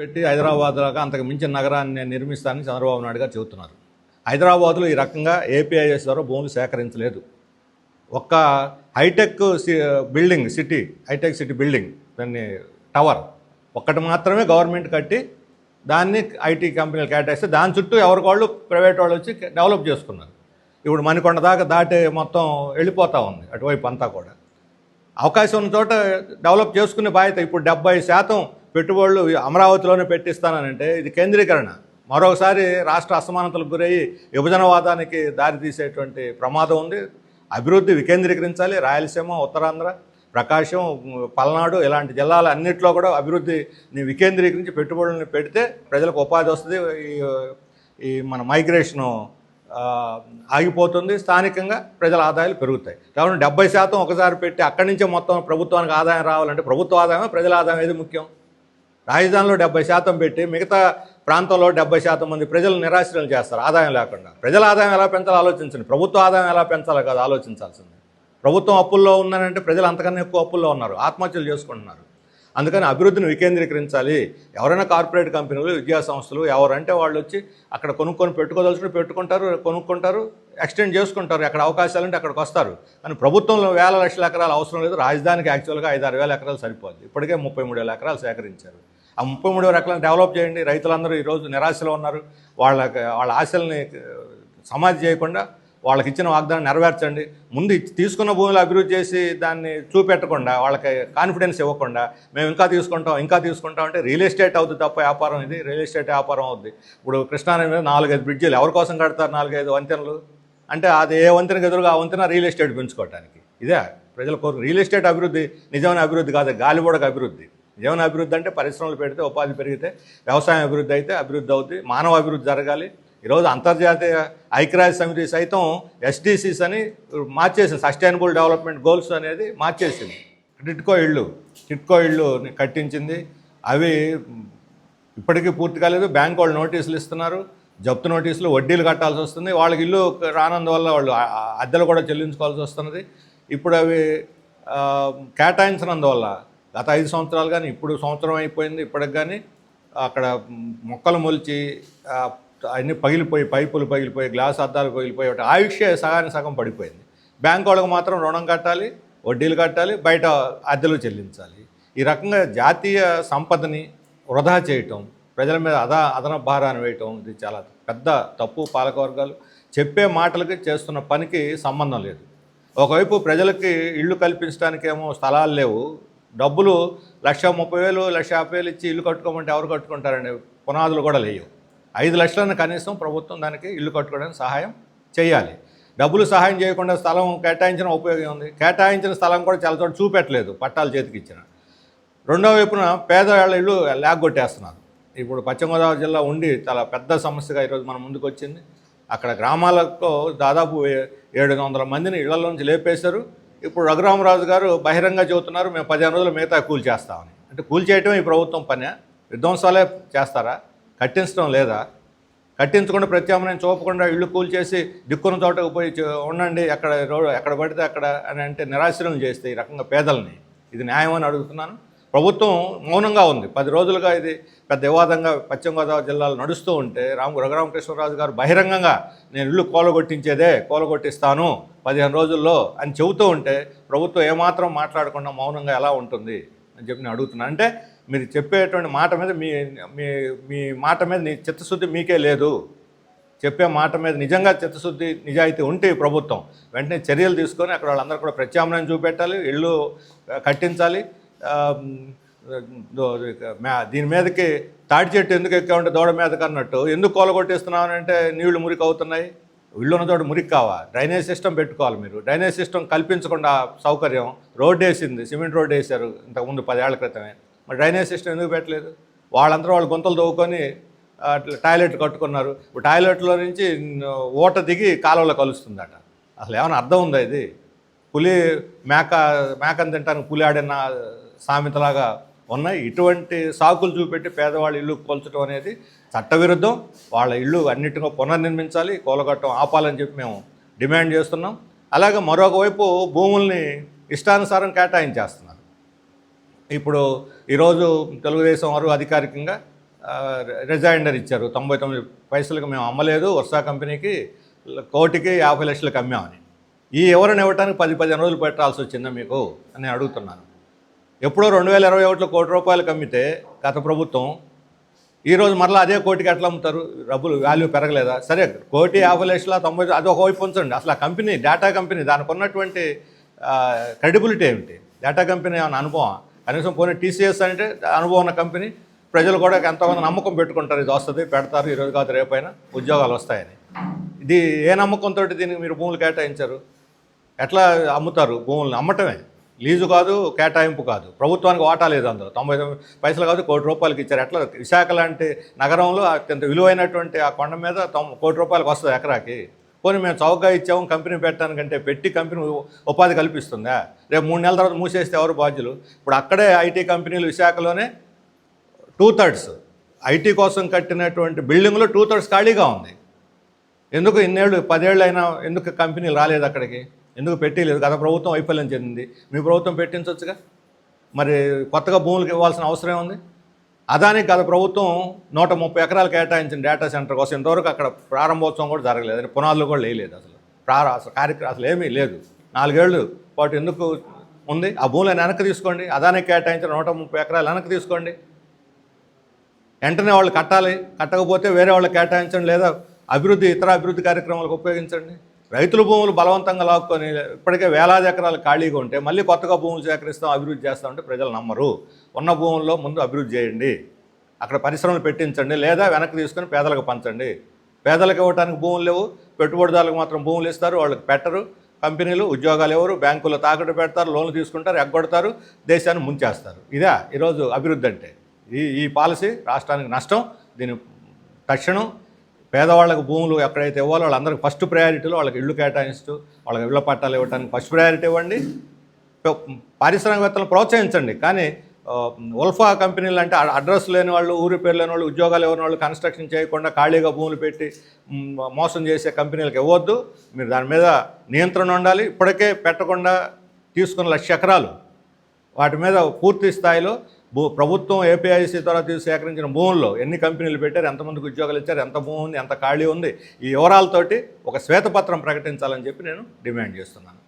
పెట్టి హైదరాబాద్ లాగా అంతకు మించిన నగరాన్ని నేను నిర్మిస్తానని చంద్రబాబు నాయుడు గారు చెబుతున్నారు. హైదరాబాద్లో ఈ రకంగా ఏపీఐఎస్ ద్వారా భూములు సేకరించలేదు. ఒక్క hi-tech C building city hi-tech city building దాన్ని టవర్ ఒక్కటి మాత్రమే గవర్నమెంట్ కట్టి దాన్ని ఐటీ కంపెనీలు కేటాయిస్తే దాని చుట్టూ ఎవరికి వాళ్ళు ప్రైవేట్ వాళ్ళు వచ్చి డెవలప్ చేసుకున్నారు. ఇప్పుడు మణికొండ దాకా దాటి మొత్తం వెళ్ళిపోతూ ఉంది అటువైపు అంతా కూడా. అవకాశం ఉన్న చోట డెవలప్ చేసుకునే బాధ్యత ఇప్పుడు డెబ్బై శాతం పెట్టుబడులు అమరావతిలోనే పెట్టిస్తానంటే ఇది కేంద్రీకరణ. మరొకసారి రాష్ట్ర అసమానతలకు గురయ్యి విభజనవాదానికి దారితీసేటువంటి ప్రమాదం ఉంది. అభివృద్ధి వికేంద్రీకరించాలి. రాయలసీమ ఉత్తరాంధ్ర ప్రకాశం పల్నాడు ఇలాంటి జిల్లాల అన్నింటిలో కూడా అభివృద్ధిని వికేంద్రీకరించి పెట్టుబడులను పెడితే ప్రజలకు ఉపాధి వస్తుంది. ఈ ఈ మన మైగ్రేషను ఆగిపోతుంది. స్థానికంగా ప్రజల ఆదాయాలు పెరుగుతాయి. కాబట్టి డెబ్బై శాతం ఒకసారి పెట్టి అక్కడి నుంచే మొత్తం ప్రభుత్వానికి ఆదాయం రావాలంటే ప్రభుత్వ ఆదాయమే ప్రజల ఆదాయం ఏది ముఖ్యం? రాజధానిలో డెబ్బై శాతం పెట్టి మిగతా ప్రాంతంలో డెబ్బై శాతం మంది ప్రజలు నిరాశ్రయం చేస్తారు. ఆదాయం లేకుండా. ప్రజల ఆదాయం ఎలా పెంచాలో ఆలోచించండి. ప్రభుత్వ ఆదాయం ఎలా పెంచాలో కాదు ఆలోచించాల్సింది. ప్రభుత్వం అప్పుల్లో ఉందనంటే ప్రజలు అంతకన్నా ఎక్కువ అప్పుల్లో ఉన్నారు. ఆత్మహత్యలు చేసుకుంటున్నారు. అందుకని అభివృద్ధిని వికేంద్రీకరించాలి. ఎవరైనా కార్పొరేట్ కంపెనీలు విద్యా సంస్థలు ఎవరంటే వాళ్ళు వచ్చి అక్కడ కొనుక్కొని పెట్టుకోదలుచుకుని పెట్టుకుంటారు కొనుక్కుంటారు ఎక్స్టెండ్ చేసుకుంటారు. ఎక్కడ అవకాశాలు ఉంటే అక్కడికి వస్తారు. కానీ ప్రభుత్వంలో వేల లక్షల ఎకరాలు అవసరం లేదు. రాజధానికి యాక్చువల్గా ఐదారు వేల ఎకరాలు సరిపోద్ది. ఇప్పటికే ముప్పై మూడు వేల ఎకరాలు సేకరించారు. ఆ ముప్పై మూడు వేల ఎకరాలను డెవలప్ చేయండి. రైతులందరూ ఈరోజు నిరాశలో ఉన్నారు. వాళ్ళకి వాళ్ళ ఆశల్ని సమాధి చేయకుండా వాళ్ళకి ఇచ్చిన వాగ్దానం నెరవేర్చండి. ముందు ఇచ్చి- తీసుకున్న భూములు అభివృద్ధి చేసి దాన్ని చూపెట్టకుండా వాళ్ళకి కాన్ఫిడెన్స్ ఇవ్వకుండా మేము ఇంకా తీసుకుంటాం ఇంకా తీసుకుంటాం అంటే రియల్ ఎస్టేట్ అవుతుంది తప్ప వ్యాపారం ఇది రియల్ ఎస్టేట్ వ్యాపారం అవుద్ది. ఇప్పుడు కృష్ణానది మీద నాలుగైదు బ్రిడ్జిలు ఎవరి కోసం కడతారు నాలుగైదు వంతెనలు? అంటే అది ఏ వంతెనకు ఎదురుగా ఆ వంతెన రియల్ ఎస్టేట్ పెంచుకోవడానికి ఇదే ప్రజల కోరిక రియల్ ఎస్టేట్ అభివృద్ధి నిజమైన అభివృద్ధి కాదు గాలిబోడకు అభివృద్ధి. జీవన అభివృద్ధి అంటే పరిశ్రమలు పెడితే ఉపాధి పెరిగితే వ్యవసాయం అభివృద్ధి అయితే అభివృద్ధి అవుతుంది మానవ అభివృద్ధి జరగాలి. ఈరోజు అంతర్జాతీయ ఐక్యరాజ్య సమితి సైతం ఎస్డిసిస్ అని మార్చేసింది. సస్టైనబుల్ డెవలప్మెంట్ గోల్స్ అనేది మార్చేసింది. టిట్కో ఇళ్ళు టిట్కో ఇళ్ళు కట్టించింది. అవి ఇప్పటికీ పూర్తి కాలేదు. బ్యాంక్ వాళ్ళు నోటీసులు ఇస్తున్నారు. జప్తు నోటీసులు వడ్డీలు కట్టాల్సి వస్తుంది. వాళ్ళకి ఇల్లు రానందువల్ల వాళ్ళు అద్దెలు కూడా చెల్లించుకోవాల్సి వస్తున్నది. ఇప్పుడు అవి కేటాయించినందువల్ల గత ఐదు సంవత్సరాలు కానీ ఇప్పుడు సంవత్సరం అయిపోయింది ఇప్పటికి కానీ అక్కడ మొక్కలు మొలిచి అన్ని అన్నీ పగిలిపోయి పైపులు పగిలిపోయి గ్లాస్ అద్దాలు పగిలిపోయి ఒకటి ఆయుష్య సగానికి సగం పడిపోయింది. బ్యాంక్ వాళ్ళకి మాత్రం రుణం కట్టాలి వడ్డీలు కట్టాలి బయట అద్దెలు చెల్లించాలి. ఈ రకంగా జాతీయ సంపదని వృధా చేయటం ప్రజల మీద అదా అదన భారాన్ని వేయటం ఇది చాలా పెద్ద తప్పు పాలకవర్గాలు. చెప్పే మాటలకి చేస్తున్న పనికి సంబంధం లేదు. ఒకవైపు ప్రజలకి ఇళ్ళు కల్పించడానికేమో స్థలాలు లేవు డబ్బులు లక్ష ముప్పై వేలు లక్ష యాభై వేలు ఇచ్చి ఇల్లు కట్టుకోమంటే ఎవరు కట్టుకుంటారండి? పునాదులు కూడా లేవు. ఐదు లక్షలను కనీసం ప్రభుత్వం దానికి ఇల్లు కట్టుకోవడానికి సహాయం చేయాలి. డబ్బులు సహాయం చేయకుండా స్థలం కేటాయించిన ఉపయోగం ఉంది కేటాయించిన స్థలం కూడా చాలా చోట చూపెట్టలేదు పట్టాలు చేతికి ఇచ్చిన. రెండో వైపున పేదవాళ్ళ ఇళ్ళు లాగొట్టేస్తున్నారు ఇప్పుడు పశ్చిమ గోదావరి జిల్లా ఉండి చాలా పెద్ద సమస్యగా ఈరోజు మన ముందుకు వచ్చింది. అక్కడ గ్రామాలకు దాదాపు ఏడు వందల మందిని ఇళ్ళలోంచి లేపేశారు. ఇప్పుడు రఘురామరాజు గారు బహిరంగ చెబుతున్నారు మేము పదిహేను రోజులు మిగతా కూల్ చేస్తామని. అంటే కూల్ చేయటం ఈ ప్రభుత్వం పనే. విధ్వంసాలే చేస్తారా? కట్టించడం లేదా? కట్టించకుండా ప్రత్యామ్నాయం చూపకుండా ఇళ్ళు కూల్చేసి దిక్కున్న చోటకు పోయి ఉండండి ఎక్కడ రోడ్ ఎక్కడ పడితే అక్కడ అని అంటే నిరాశ్రయం చేస్తే ఈ రకంగా పేదల్ని. ఇది న్యాయం అని అడుగుతున్నాను. ప్రభుత్వం మౌనంగా ఉంది. పది రోజులుగా ఇది పెద్ద వివాదంగా పశ్చిమ గోదావరి జిల్లాలో నడుస్తూ ఉంటే రామ్ రఘురామకృష్ణరాజు గారు బహిరంగంగా నేను ఇల్లు కోలగొట్టించేదే కోలగొట్టిస్తాను పదిహేను రోజుల్లో అని చెబుతూ ఉంటే ప్రభుత్వం ఏమాత్రం మాట్లాడకుండా మౌనంగా ఎలా ఉంటుంది అని చెప్పి నేను అడుగుతున్నాను అంటే మీరు చెప్పేటువంటి మాట మీద మీ మీ మీ మాట మీద నీ చిత్తశుద్ధి మీకే లేదు. చెప్పే మాట మీద నిజంగా చిత్తశుద్ధి నిజాయితీ ఉంటే ప్రభుత్వం. వెంటనే చర్యలు తీసుకొని అక్కడ వాళ్ళందరూ కూడా ప్రత్యామ్నాయం చూపెట్టాలి ఇళ్ళు కట్టించాలి. దీని మీదకి తాటి చెట్టు ఎందుకు ఎక్కామంటే దూడ మీదకి అన్నట్టు. ఎందుకు కూలగొట్టేస్తున్నావు అంటే నీళ్ళు మురికి అవుతున్నాయి. ఇళ్ళు ఉన్న మురికి కావా? డ్రైనేజ్ సిస్టమ్ పెట్టుకోవాలి మీరు. డ్రైనేజ్ సిస్టమ్ కల్పించకుండా సౌకర్యం. రోడ్ వేసింది సిమెంట్ రోడ్ వేశారు ఇంతకుముందు పదేళ్ళ క్రితమే. మరి డ్రైనేజ్ సిస్టమ్ ఎందుకు పెట్టలేదు? వాళ్ళందరూ వాళ్ళు గుంతలు తవ్వుకొని ఆ, టాయిలెట్ కట్టుకున్నారు. ఇప్పుడు టాయిలెట్లో నుంచి ఓట దిగి కాలువలో కలుస్తుందట. అసలు ఏమైనా అర్థం ఉందా ఇది? పులి మేక మేకను తింటానికి పులి ఆడిన సామెతలాగా ఉన్నాయి. ఇటువంటి సాకులు చూపెట్టి పేదవాళ్ళ ఇల్లు కోల్చడం అనేది చట్టవిరుద్ధం. వాళ్ళ ఇల్లు అన్నిటిగా పునర్నిర్మించాలి. కూలగట్టం ఆపాలని చెప్పి మేము డిమాండ్ చేస్తున్నాం. అలాగే మరొక వైపు భూముల్ని ఇష్టానుసారం కేటాయించేస్తున్నారు. ఇప్పుడు ఈరోజు తెలుగుదేశం వారు అధికారికంగా రిజైండర్ ఇచ్చారు. తొంభై తొమ్మిది పైసలకు మేము అమ్మలేదు. వర్షా కంపెనీకి కోటికి యాభై లక్షలకు అమ్మామని. ఈ ఎవరిని ఇవ్వడానికి పది పదిహేను రోజులు పెట్టాల్సి వచ్చిందా మీకు అని అడుగుతున్నాను. ఎప్పుడో రెండు వేల ఇరవై ఒకటిలో కోటి రూపాయలు అమ్మితే గత ప్రభుత్వం ఈరోజు మరలా అదే కోటికి ఎట్లా అమ్ముతారు? డబ్బులు వాల్యూ పెరగలేదా? సరే కోటి యాభై లక్షల తొంభై అది ఒక వైపు ఉంచండి. అసలు ఆ కంపెనీ డేటా కంపెనీ దానికి ఉన్నటువంటి క్రెడిబిలిటీ ఏమిటి? డేటా కంపెనీ ఏమైనా అనుభవం? కనీసం పోనీ టీసీఎస్ అంటే అనుభవం ఉన్న కంపెనీ ప్రజలు కూడా ఎంతోమంది నమ్మకం పెట్టుకుంటారు. ఇది వస్తుంది పెడతారు ఈరోజు కాదు రేపైనా ఉద్యోగాలు వస్తాయని. ఇది ఏ నమ్మకంతో దీనికి మీరు భూములు కేటాయించారు? ఎట్లా అమ్ముతారు భూములను? అమ్మటమే. లీజు కాదు కేటాయింపు కాదు. ప్రభుత్వానికి వాటా లేదు అందులో. తొంభై తొమ్మిది పైసలు కాదు కోటి రూపాయలకి ఇచ్చారు. ఎట్లా? విశాఖ లాంటి నగరంలో అత్యంత విలువైనటువంటి ఆ కొండ మీద కోటి రూపాయలకు వస్తుంది ఎకరాకి. పోనీ మేము చౌకగా ఇచ్చాము కంపెనీ పెట్టడానికంటే పెట్టి కంపెనీ ఉపాధి కల్పిస్తుందా? రేపు మూడు నెలల తర్వాత మూసేస్తే ఎవరు బాధ్యులు? ఇప్పుడు అక్కడే ఐటీ కంపెనీలు విశాఖలోనే టూ థర్డ్స్ ఐటీ కోసం కట్టినటువంటి బిల్డింగ్లో టూ థర్డ్స్ ఖాళీగా ఉంది. ఎందుకు ఇన్నేళ్ళు పదేళ్ళు అయినా ఎందుకు కంపెనీలు రాలేదు అక్కడికి? ఎందుకు పెట్టలేదు గత ప్రభుత్వం వైఫల్యం చెందింది. మీ ప్రభుత్వం పెట్టించవచ్చుగా మరి కొత్తగా భూములకు ఇవ్వాల్సిన అవసరం ఉంది అదానికి గత ప్రభుత్వం నూట ముప్పై ఎకరాలు కేటాయించిన డేటా సెంటర్ కోసం ఇంతవరకు అక్కడ ప్రారంభోత్సవం కూడా జరగలేదు. అది పునాదులు కూడా లేయలేదు అసలు. ప్రార అసలు కార్యక్రమం అసలు ఏమీ లేదు. నాలుగేళ్ళు పాటు ఎందుకు ఉంది? ఆ భూములను వెనక్కి తీసుకోండి. అదానికి కేటాయించిన నూట ముప్పై ఎకరాలు వెనక్కి తీసుకోండి. వెంటనే వాళ్ళు కట్టాలి. కట్టకపోతే వేరే వాళ్ళు కేటాయించండి లేదా అభివృద్ధి ఇతర అభివృద్ధి కార్యక్రమాలకు ఉపయోగించండి. రైతుల భూములు బలవంతంగా లాక్కొని ఇప్పటికే వేలాది ఎకరాలు ఖాళీగా ఉంటే మళ్ళీ కొత్తగా భూములు సేకరిస్తాం అభివృద్ధి చేస్తామంటే ప్రజలు నమ్మరు. ఉన్న భూముల్లో ముందు అభివృద్ధి చేయండి. అక్కడ పరిశ్రమలు పెట్టించండి లేదా వెనక్కి తీసుకొని పేదలకు పంచండి. పేదలకు ఇవ్వడానికి భూములు లేవు. పెట్టుబడిదారులకు మాత్రం భూములు ఇస్తారు. వాళ్ళకి పెట్టరు. కంపెనీలు ఉద్యోగాలు ఎవరు? బ్యాంకుల్లో తాకట్టు పెడతారు. లోన్లు తీసుకుంటారు. ఎగ్గొడతారు. దేశాన్ని ముంచేస్తారు. ఇదా ఈరోజు అభివృద్ధి అంటే. ఈ ఈ పాలసీ రాష్ట్రానికి నష్టం. దీని తక్షణం పేదవాళ్ళకు భూములు ఎక్కడైతే ఇవ్వాలో వాళ్ళందరికీ ఫస్ట్ ప్రయారిటీలో వాళ్ళకి ఇళ్ళు కేటాయిస్తూ వాళ్ళకి ఇళ్ళ పట్టాలు ఇవ్వడానికి ఫస్ట్ ప్రయారిటీ ఇవ్వండి. పారిశ్రామికవేత్తలను ప్రోత్సహించండి. కానీ ఉల్ఫా కంపెనీలు అంటే అడ్రస్ లేని వాళ్ళు ఊరి పేరు లేని వాళ్ళు ఉద్యోగాలు ఇవ్వని వాళ్ళు కన్స్ట్రక్షన్ చేయకుండా ఖాళీగా భూములు పెట్టి మోసం చేసే కంపెనీలకు ఇవ్వద్దు. మీరు దాని మీద నియంత్రణ ఉండాలి. ఇప్పటికే పెట్టకుండా తీసుకున్న లక్ష ఎకరాలు వాటి మీద పూర్తి స్థాయిలో భూ ప్రభుత్వం ఏపీఐసి ద్వారా తీసి సేకరించిన భూముల్లో ఎన్ని కంపెనీలు పెట్టారు ఎంతమందికి ఉద్యోగాలు ఇచ్చారు ఎంత భూమి ఉంది ఎంత ఖాళీ ఉంది ఈ వివరాలతోటి ఒక శ్వేతపత్రం ప్రకటించాలని చెప్పి నేను డిమాండ్ చేస్తున్నాను.